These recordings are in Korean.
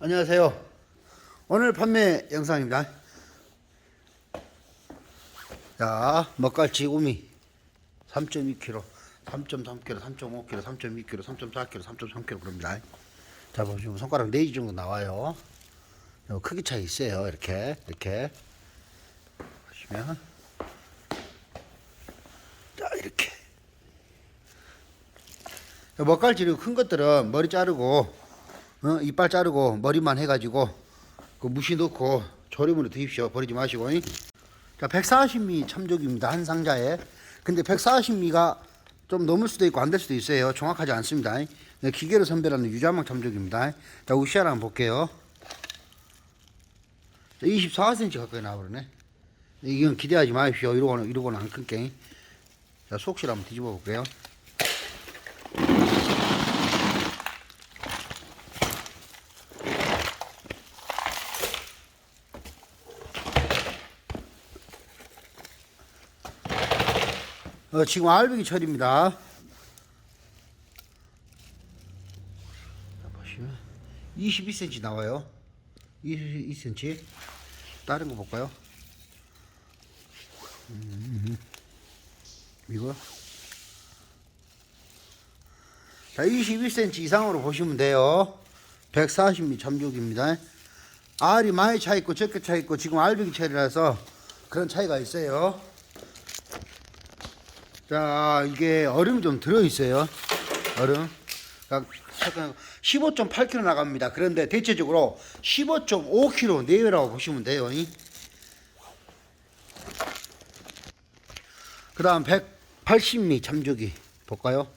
안녕하세요. 오늘 판매 영상입니다. 자, 먹갈치 우미 3.2kg, 3.3kg, 3.5kg, 3.2kg, 3.4kg, 3.3kg 그럽니다. 자, 보시면 손가락 4지 정도 나와요. 요 크기 차이 있어요. 이렇게, 이렇게. 보시면. 자, 이렇게. 먹갈치 큰 것들은 머리 자르고 어, 이빨 자르고 머리만 해가지고 그 무시 넣고 조림으로 드십시오. 버리지 마시고. 잉? 자, 140미 참조기입니다. 한 상자에. 근데 140미가 좀 넘을 수도 있고 안 될 수도 있어요. 정확하지 않습니다. 잉? 네, 기계로 선별하는 유자망 참조기입니다. 자, 우시아를 한번 볼게요. 자, 24cm 가까이 나와버리네. 이건 기대하지 마십시오. 이러고는, 이러고는 안 끊게. 자, 속실 한번 뒤집어 볼게요. 어, 지금 알배기 철입니다. 자, 보시면 22cm 나와요. 22cm. 다른 거 볼까요? 음, 이거. 자, 21cm 이상으로 보시면 돼요. 140mm 참조기입니다. 알이 많이 차 있고 적게 차 있고 지금 알배기 철이라서 그런 차이가 있어요. 자, 이게 얼음이 좀 들어있어요. 얼음. 그러니까 15.8kg 나갑니다. 그런데 대체적으로 15.5kg 내외라고 보시면 돼요. 그 다음 180미 참조기 볼까요?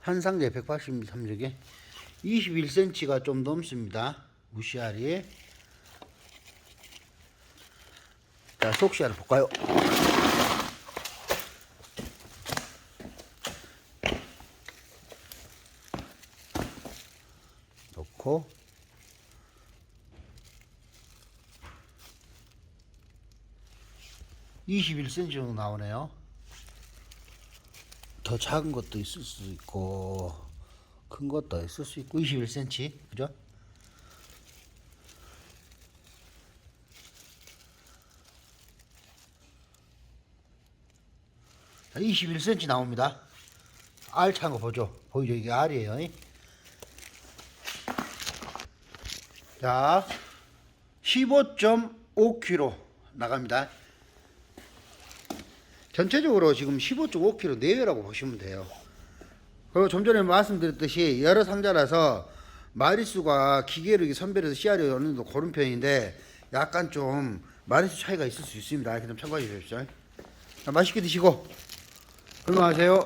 한 상자에 180미 참조기. 21cm가 좀 넘습니다. 무시알이. 자, 속시알을 볼까요? 넣고. (21cm) 정도 나오네요. 더 작은 것도 있을 수 있고 큰 것도 있을 수 있고 21cm 그죠? 자, 21cm 나옵니다. 알 찬 거 보죠. 보이죠? 이게 알이에요 이? 자, 15.5kg 나갑니다. 전체적으로 지금 15.5kg 내외라고 보시면 돼요. 그리고 좀 전에 말씀드렸듯이 여러 상자라서 마리수가 기계로 선별해서 씨알이 어느 정도 고른 편인데 약간 좀 마리수 차이가 있을 수 있습니다. 이렇게 좀 참고해 주십시오. 자, 맛있게 드시고 건강하세요.